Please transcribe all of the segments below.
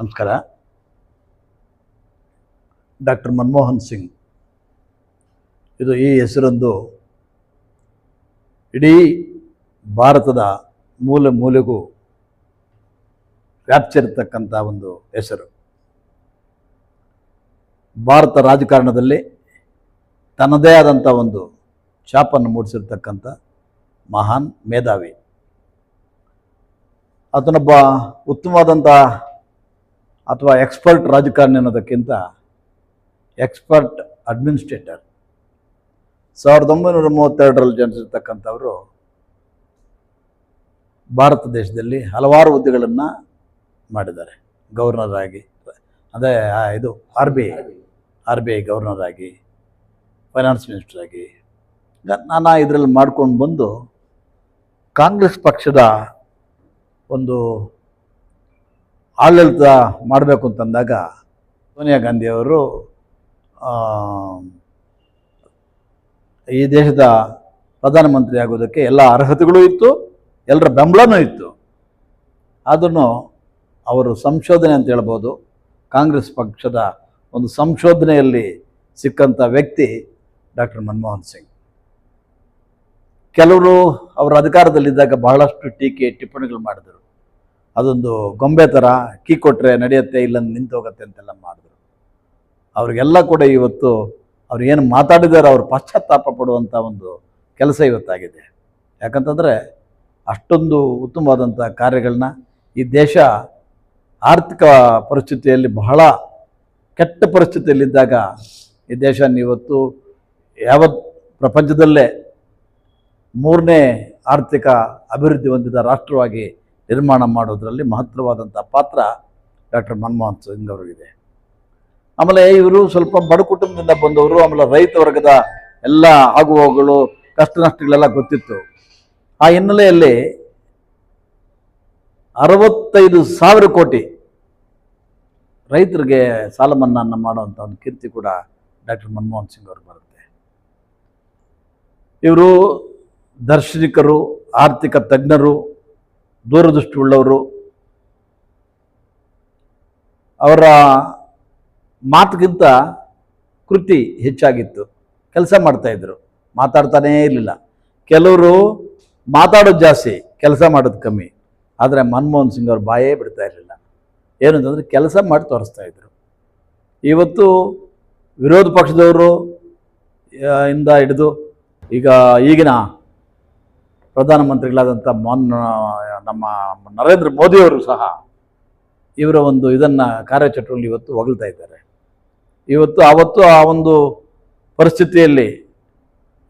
ನಮಸ್ಕಾರ. ಡಾಕ್ಟರ್ ಮನಮೋಹನ್ ಸಿಂಗ್. ಇದು ಈ ಹೆಸರೊಂದು ಇಡೀ ಭಾರತದ ಮೂಲೆ ಮೂಲೆಗೂ ವ್ಯಾಪ್ತಿರತಕ್ಕಂಥ ಒಂದು ಹೆಸರು. ಭಾರತ ರಾಜಕಾರಣದಲ್ಲಿ ತನ್ನದೇ ಆದಂಥ ಒಂದು ಛಾಪನ್ನು ಮೂಡಿಸಿರ್ತಕ್ಕಂಥ ಮಹಾನ್ ಮೇಧಾವಿ. ಆತನೊಬ್ಬ ಉತ್ತಮವಾದಂಥ ಅಥವಾ ಎಕ್ಸ್ಪರ್ಟ್ ರಾಜಕಾರಣಿ ಅನ್ನೋದಕ್ಕಿಂತ ಎಕ್ಸ್ಪರ್ಟ್ ಅಡ್ಮಿನಿಸ್ಟ್ರೇಟರ್. ಸಾವಿರದ ಒಂಬೈನೂರ ಮೂವತ್ತೆರಡರಲ್ಲಿ ಜನಿಸಿರ್ತಕ್ಕಂಥವರು ಭಾರತ ದೇಶದಲ್ಲಿ ಹಲವಾರು ಹುದ್ದೆಗಳನ್ನು ಮಾಡಿದ್ದಾರೆ. ಗವರ್ನರ್ ಆಗಿ, ಅದೇ ಇದು R B I, R B I governor ಆಗಿ, ಫೈನಾನ್ಸ್ ಮಿನಿಸ್ಟರ್ ಆಗಿ ನಾನಾ ಇದರಲ್ಲಿ ಮಾಡ್ಕೊಂಡು ಬಂದು ಕಾಂಗ್ರೆಸ್ ಪಕ್ಷದ ಒಂದು ಆಡಳಿತ ಮಾಡಬೇಕು ಅಂತಂದಾಗ ಸೋನಿಯಾ ಗಾಂಧಿಯವರು ಈ ದೇಶದ ಪ್ರಧಾನಮಂತ್ರಿ ಆಗೋದಕ್ಕೆ ಎಲ್ಲ ಅರ್ಹತೆಗಳು ಇತ್ತು, ಎಲ್ಲರ ಬೆಂಬಲನೂ ಇತ್ತು. ಅದನ್ನು ಅವರು ಸಂಶೋಧನೆ ಅಂತ ಹೇಳ್ಬೋದು, ಕಾಂಗ್ರೆಸ್ ಪಕ್ಷದ ಒಂದು ಸಂಶೋಧನೆಯಲ್ಲಿ ಸಿಕ್ಕಂಥ ವ್ಯಕ್ತಿ ಡಾಕ್ಟರ್ ಮನಮೋಹನ್ ಸಿಂಗ್. ಕೆಲವರು ಅವರ ಅಧಿಕಾರದಲ್ಲಿದ್ದಾಗ ಬಹಳಷ್ಟು ಟೀಕೆ ಟಿಪ್ಪಣಿಗಳು ಮಾಡಿದರು. ಅದೊಂದು ಗೊಂಬೆ ಥರ ಕೀ ಕೊಟ್ಟರೆ ನಡೆಯುತ್ತೆ ಇಲ್ಲ ನಿಂತು ಹೋಗುತ್ತೆ ಅಂತೆಲ್ಲ ಮಾಡಿದ್ರು. ಅವ್ರಿಗೆಲ್ಲ ಕೂಡ ಇವತ್ತು ಅವ್ರು ಏನು ಮಾತಾಡಿದಾರೆ ಅವ್ರು ಪಶ್ಚಾತ್ತಾಪ ಪಡುವಂಥ ಒಂದು ಕೆಲಸ ಇವತ್ತಾಗಿದೆ. ಯಾಕಂತಂದರೆ ಅಷ್ಟೊಂದು ಉತ್ತಮವಾದಂಥ ಕಾರ್ಯಗಳನ್ನ ಈ ದೇಶ ಆರ್ಥಿಕ ಪರಿಸ್ಥಿತಿಯಲ್ಲಿ ಬಹಳ ಕೆಟ್ಟ ಪರಿಸ್ಥಿತಿಯಲ್ಲಿದ್ದಾಗ ಈ ದೇಶ ಇವತ್ತು ಯಾವ ಪ್ರಪಂಚದಲ್ಲೇ ಮೂರನೇ ಆರ್ಥಿಕ ಅಭಿವೃದ್ಧಿ ಹೊಂದಿದ ರಾಷ್ಟ್ರವಾಗಿ ನಿರ್ಮಾಣ ಮಾಡೋದರಲ್ಲಿ ಮಹತ್ವವಾದಂಥ ಪಾತ್ರ ಡಾಕ್ಟರ್ ಮನಮೋಹನ್ ಸಿಂಗ್ ಅವರಿಗಿದೆ. ಆಮೇಲೆ ಇವರು ಸ್ವಲ್ಪ ಬಡ ಕುಟುಂಬದಿಂದ ಬಂದವರು, ಆಮೇಲೆ ರೈತ ವರ್ಗದ ಎಲ್ಲ ಆಗುವಗಳು ಕಷ್ಟ ನಷ್ಟಗಳೆಲ್ಲ ಗೊತ್ತಿತ್ತು. ಆ ಹಿನ್ನೆಲೆಯಲ್ಲಿ ಅರವತ್ತೈದು ಸಾವಿರ ಕೋಟಿ ರೈತರಿಗೆ ಸಾಲ ಮನ್ನಾನ ಮಾಡುವಂಥ ಒಂದು ಕೀರ್ತಿ ಕೂಡ ಡಾಕ್ಟರ್ ಮನಮೋಹನ್ ಸಿಂಗ್ ಅವರು ಬರುತ್ತೆ. ಇವರು ದಾರ್ಶನಿಕರು, ಆರ್ಥಿಕ ತಜ್ಞರು ದೂರದೃಷ್ಟಿ ಉಳ್ಳವರು ಅವರ ಮಾತುಗಿಂತ ಕೃತಿ ಹೆಚ್ಚಾಗಿತ್ತು. ಕೆಲಸ ಮಾಡ್ತಾಯಿದ್ರು ಮಾತಾಡ್ತಾನೇ ಇರಲಿಲ್ಲ. ಕೆಲವರು ಮಾತಾಡೋದು ಜಾಸ್ತಿ ಕೆಲಸ ಮಾಡೋದು ಕಮ್ಮಿ. ಆದರೆ ಮನಮೋಹನ್ ಸಿಂಗ್ ಅವ್ರ ಬಾಯೇ ಬಿಡ್ತಾ ಇರಲಿಲ್ಲ. ಏನು ಅಂತಂದರೆ ಕೆಲಸ ಮಾಡಿ ತೋರಿಸ್ತಾ ಇದ್ರು. ಇವತ್ತು ವಿರೋಧ ಪಕ್ಷದವರು ಇಂದ ಹಿಡಿದು ಈಗ ಈಗಿನ ಪ್ರಧಾನಮಂತ್ರಿಗಳಾದಂಥ ಮೊನ್ ನಮ್ಮ ನರೇಂದ್ರ ಮೋದಿಯವರು ಸಹ ಇವರ ಒಂದು ಇದನ್ನು ಕಾರ್ಯಚಟುವಲ್ಲಿ ಇವತ್ತು ಹೊಗಳ್ತಾ ಇದ್ದಾರೆ. ಇವತ್ತು ಆವತ್ತು ಆ ಒಂದು ಪರಿಸ್ಥಿತಿಯಲ್ಲಿ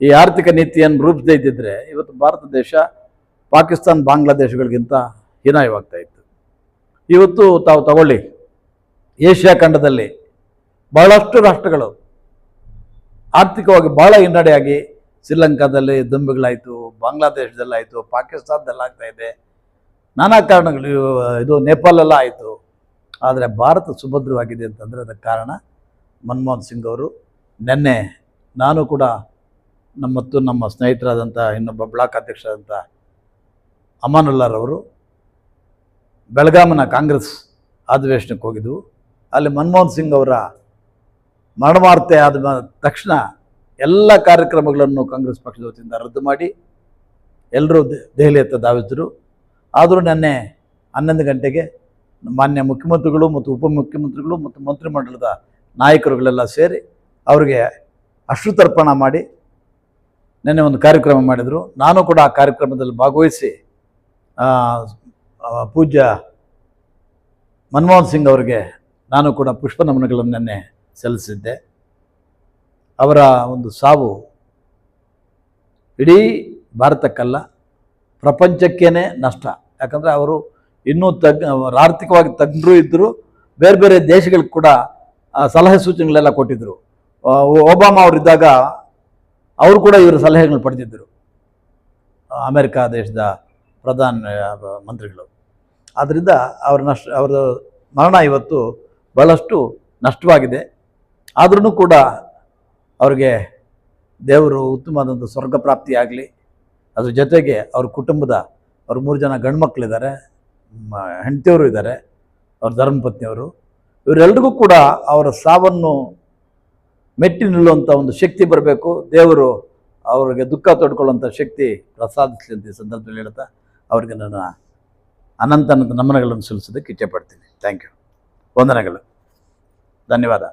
ಈ ಆರ್ಥಿಕ ನೀತಿಯನ್ನು ರೂಪಿಸದೇ ಇದ್ದಿದ್ರೆ ಇವತ್ತು ಭಾರತ ದೇಶ ಪಾಕಿಸ್ತಾನ ಬಾಂಗ್ಲಾದೇಶಗಳಿಗಿಂತ ಹೀನಾಯವಾಗ್ತಾ ಇತ್ತು. ಇವತ್ತು ತಾವು ತಗೊಳ್ಳಿ. ಏಷ್ಯಾ ಖಂಡದಲ್ಲಿ ಬಹಳಷ್ಟು ರಾಷ್ಟ್ರಗಳು ಆರ್ಥಿಕವಾಗಿ ಬಹಳ ಹಿನ್ನಡೆಯಾಗಿ ಶ್ರೀಲಂಕಾದಲ್ಲಿ ದುಂಬಿಗಳಾಯಿತು, ಬಾಂಗ್ಲಾದೇಶದಲ್ಲಾಯಿತು, ಪಾಕಿಸ್ತಾನದಲ್ಲಾಗ್ತಾ ಇದೆ. ನಾನಾ ಕಾರಣಗಳು, ಇದು ನೇಪಾಳೆಲ್ಲ ಆಯಿತು. ಆದರೆ ಭಾರತ ಸುಭದ್ರವಾಗಿದೆ ಅಂತಂದರೆ ಅದಕ್ಕೆ ಕಾರಣ ಮನಮೋಹನ್ ಸಿಂಗ್ ಅವರು. ನಿನ್ನೆ ನಾನು ಕೂಡ ನಮ್ಮ ಮತ್ತು ನಮ್ಮ ಸ್ನೇಹಿತರಾದಂಥ ಇನ್ನೊಬ್ಬ ಬ್ಲಾಕ್ ಅಧ್ಯಕ್ಷರಾದಂಥ ಅಮಾನುಲ್ಲಾರವರು ಬೆಳಗಾಮನ ಕಾಂಗ್ರೆಸ್ ಅಧಿವೇಶನಕ್ಕೆ ಹೋಗಿದ್ವು. ಅಲ್ಲಿ ಮನಮೋಹನ್ ಸಿಂಗ್ ಅವರ ಮರಣವಾರ್ತೆ ಆದ ತಕ್ಷಣ ಎಲ್ಲ ಕಾರ್ಯಕ್ರಮಗಳನ್ನು ಕಾಂಗ್ರೆಸ್ ಪಕ್ಷದ ವತಿಯಿಂದ ರದ್ದು ಮಾಡಿ ಎಲ್ಲರೂ ದೆಹಲಿಯತ್ತ ಧಾವಿಸಿದ್ರು. ಆದರೂ ನೆನ್ನೆ ಹನ್ನೊಂದು ಗಂಟೆಗೆ ಮಾನ್ಯ ಮುಖ್ಯಮಂತ್ರಿಗಳು ಮತ್ತು ಉಪಮುಖ್ಯಮಂತ್ರಿಗಳು ಮತ್ತು ಮಂತ್ರಿಮಂಡಲದ ನಾಯಕರುಗಳೆಲ್ಲ ಸೇರಿ ಅವರಿಗೆ ಅಶ್ರುತರ್ಪಣ ಮಾಡಿ ನೆನ್ನೆ ಒಂದು ಕಾರ್ಯಕ್ರಮ ಮಾಡಿದರು. ನಾನು ಕೂಡ ಆ ಕಾರ್ಯಕ್ರಮದಲ್ಲಿ ಭಾಗವಹಿಸಿ ಪೂಜ್ಯ ಮನಮೋಹನ್ ಸಿಂಗ್ ಅವರಿಗೆ ನಾನು ಕೂಡ ಪುಷ್ಪ ನಮನಗಳನ್ನು ನಿನ್ನೆ ಸಲ್ಲಿಸಿದ್ದೆ. ಅವರ ಒಂದು ಸಾವು ಇಡೀ ಭಾರತಕ್ಕಲ್ಲ, ಪ್ರಪಂಚಕ್ಕೇನೆ ನಷ್ಟ. ಯಾಕಂದರೆ ಅವರು ಇನ್ನೂ ತಗ್, ಆರ್ಥಿಕವಾಗಿ ತಜ್ಞರು ಇದ್ದರು ಬೇರೆ ಬೇರೆ ದೇಶಗಳಿಗೆ ಕೂಡ ಸಲಹೆ ಸೂಚನೆಗಳೆಲ್ಲ ಕೊಟ್ಟಿದ್ದರು ಒಬಾಮಾ ಅವರಿದ್ದಾಗ ಅವರು ಕೂಡ ಇವರ ಸಲಹೆಗಳನ್ನ ಪಡೆದಿದ್ದರು ಅಮೆರಿಕಾ ದೇಶದ ಪ್ರಧಾನ ಮಂತ್ರಿಗಳು. ಆದ್ದರಿಂದ ಅವ್ರ ನಷ್ಟ, ಅವರ ಮರಣ ಇವತ್ತು ಬಹಳಷ್ಟು ನಷ್ಟವಾಗಿದೆ. ಆದ್ರೂ ಕೂಡ ಅವ್ರಿಗೆ ದೇವರು ಉತ್ತಮವಾದಂಥ ಸ್ವರ್ಗ ಪ್ರಾಪ್ತಿಯಾಗಲಿ ಅದ್ರ ಜೊತೆಗೆ ಅವ್ರ ಕುಟುಂಬದ ಅವ್ರ ಮೂರು ಜನ ಗಂಡು ಮಕ್ಕಳಿದ್ದಾರೆ ಹೆಂಡತಿಯವರು ಇದ್ದಾರೆ, ಅವ್ರ ಧರ್ಮಪತ್ನಿಯವರು. ಇವರೆಲ್ರಿಗೂ ಕೂಡ ಅವರ ಸಾವನ್ನು ಮೆಟ್ಟಿ ನಿಲ್ಲುವಂಥ ಒಂದು ಶಕ್ತಿ ಬರಬೇಕು. ದೇವರು ಅವರಿಗೆ ದುಃಖ ತೊಡ್ಕೊಳ್ಳುವಂಥ ಶಕ್ತಿ ಪ್ರಸಾದಿಸಲಿ ಅಂತ ಈ ಸಂದರ್ಭದಲ್ಲಿ ಹೇಳ್ತಾ ಅವರಿಗೆ ನನ್ನ ಅನಂತ ಅನಂತ ನಮನಗಳನ್ನು ಸಲ್ಲಿಸೋದಕ್ಕೆ ಇಚ್ಛೆಪಡ್ತೀನಿ ಥ್ಯಾಂಕ್ ಯು ವಂದನೆಗಳು. ಧನ್ಯವಾದ.